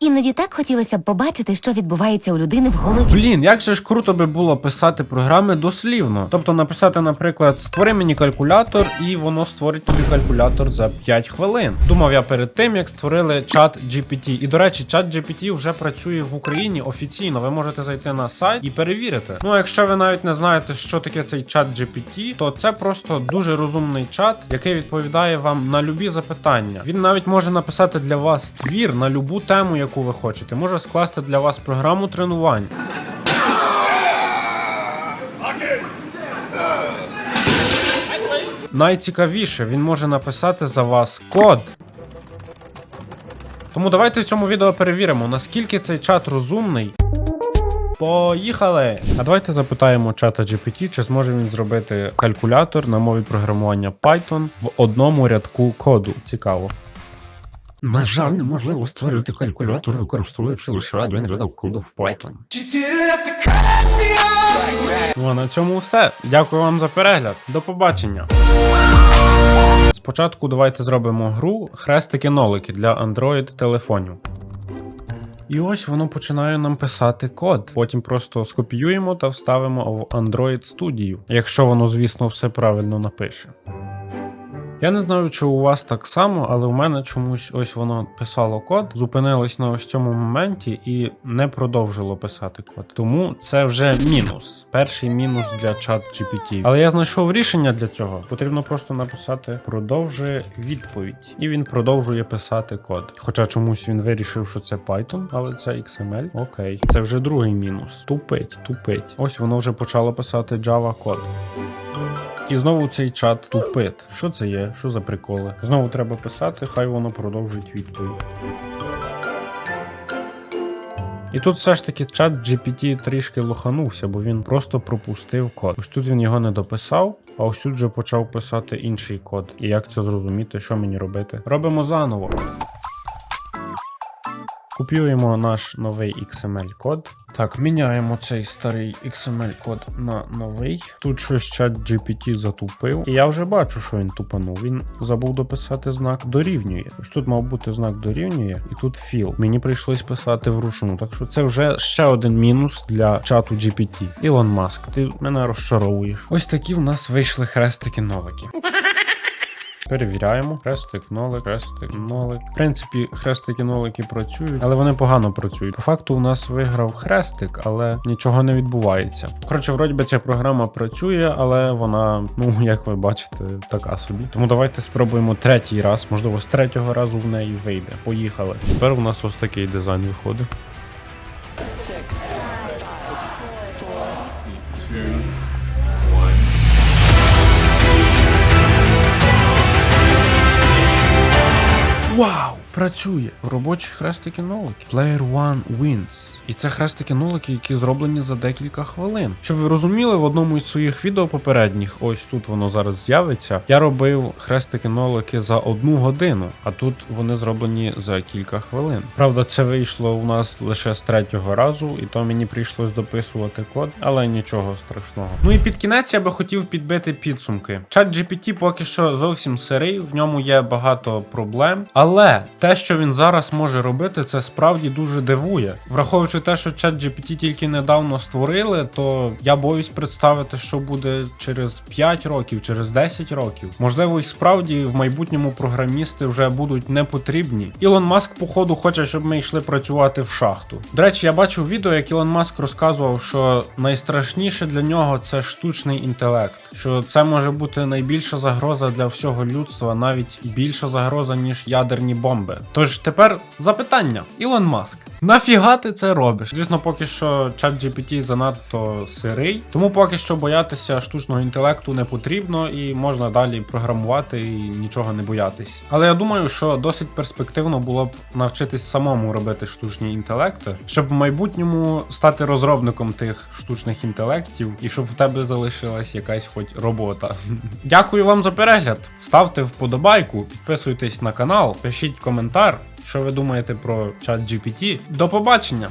Іноді так хотілося б побачити, що відбувається у людини в голові. Блін, як же ж круто би було писати програми дослівно. Тобто написати, наприклад, створи мені калькулятор, і воно створить тобі калькулятор за 5 хвилин. Думав я перед тим, як створили чат GPT. І до речі, чат GPT вже працює в Україні офіційно. Ви можете зайти на сайт і перевірити. Ну, якщо ви навіть не знаєте, що таке цей чат GPT, то це просто дуже розумний чат, який відповідає вам на любі запитання. Він навіть може написати для вас твір на любу тему, яку ви хочете. Може скласти для вас програму тренувань. Найцікавіше, він може написати за вас код. Тому давайте в цьому відео перевіримо, наскільки цей чат розумний. Поїхали! А давайте запитаємо чата GPT, чи зможе він зробити калькулятор на мові програмування Python в одному рядку коду. Цікаво. На жаль, неможливо створити калькулятор, використовуючи лише один рядок коду в Python. Ну а на цьому все. Дякую вам за перегляд. До побачення. Спочатку давайте зробимо гру хрестики-нолики для Android телефонів. І ось воно починає нам писати код. Потім просто скопіюємо та вставимо в Android Studio, якщо воно, звісно, все правильно напише. Я не знаю, чи у вас так само, але у мене чомусь ось воно писало код, зупинилось на ось цьому моменті і не продовжило писати код. Тому це вже мінус. Перший мінус для чат GPT. Але я знайшов рішення для цього. Потрібно просто написати продовжує відповідь. І він продовжує писати код. Хоча чомусь він вирішив, що це Python, але це XML. Окей. Це вже другий мінус. Тупить, тупить. Ось воно вже почало писати Java код. І знову цей чат тупит. Що це є? Що за приколи? Знову треба писати, хай воно продовжить відповідь. І тут все ж таки чат GPT трішки лоханувся, бо він просто пропустив код. Ось тут він його не дописав, а ось тут вже почав писати інший код. І як це зрозуміти, що мені робити? Робимо заново. Копіюємо наш новий XML код. Так, міняємо цей старий XML код на новий. Тут щось чат GPT затупив. І я вже бачу, що він тупанув. Він забув дописати знак дорівнює. Ось тут мав бути знак дорівнює, і тут філ. Мені прийшлось писати вручну. Так що це вже ще один мінус для чату GPT. Ілон Маск, ти мене розчаровуєш. Ось такі в нас вийшли хрестики-нолики. Перевіряємо. Хрестик, нолик, хрестик, нолик. В принципі, хрестики нолики працюють, але вони погано працюють. По факту, у нас виграв хрестик, але нічого не відбувається. Коротше, вроді би ця програма працює, але вона, ну як ви бачите, така собі. Тому давайте спробуємо третій раз, можливо, з третього разу в неї вийде. Поїхали. Тепер у нас ось такий дизайн виходить. Працює в робочі хрестики нолики. Player One wins. І це хрестики нолики, які зроблені за декілька хвилин. Щоб ви розуміли, в одному із своїх відео попередніх, ось тут воно зараз з'явиться. Я робив хрестики нолики за одну годину, а тут вони зроблені за кілька хвилин. Правда, це вийшло у нас лише з третього разу, і то мені прийшлось дописувати код, але нічого страшного. Ну і під кінець я би хотів підбити підсумки. Чат GPT поки що зовсім сирий, в ньому є багато проблем, але те, що він зараз може робити, це справді дуже дивує. Враховуючи те, що чат GPT тільки недавно створили, то я боюсь представити, що буде через 5 років, через 10 років. Можливо, і справді в майбутньому програмісти вже будуть не потрібні. Ілон Маск, походу, хоче, щоб ми йшли працювати в шахту. До речі, я бачив відео, як Ілон Маск розказував, що найстрашніше для нього це штучний інтелект, що це може бути найбільша загроза для всього людства, навіть більша загроза, ніж ядерні бомби. Тож тепер запитання, Ілон Маск. Нафіга ти це робиш? Звісно, поки що чат GPT занадто сирий, тому поки що боятися штучного інтелекту не потрібно і можна далі програмувати і нічого не боятись. Але я думаю, що досить перспективно було б навчитись самому робити штучні інтелекти, щоб в майбутньому стати розробником тих штучних інтелектів і щоб в тебе залишилась якась хоч робота. Дякую вам за перегляд. Ставте вподобайку, підписуйтесь на канал, пишіть коментар. Що ви думаєте про чат GPT? До побачення!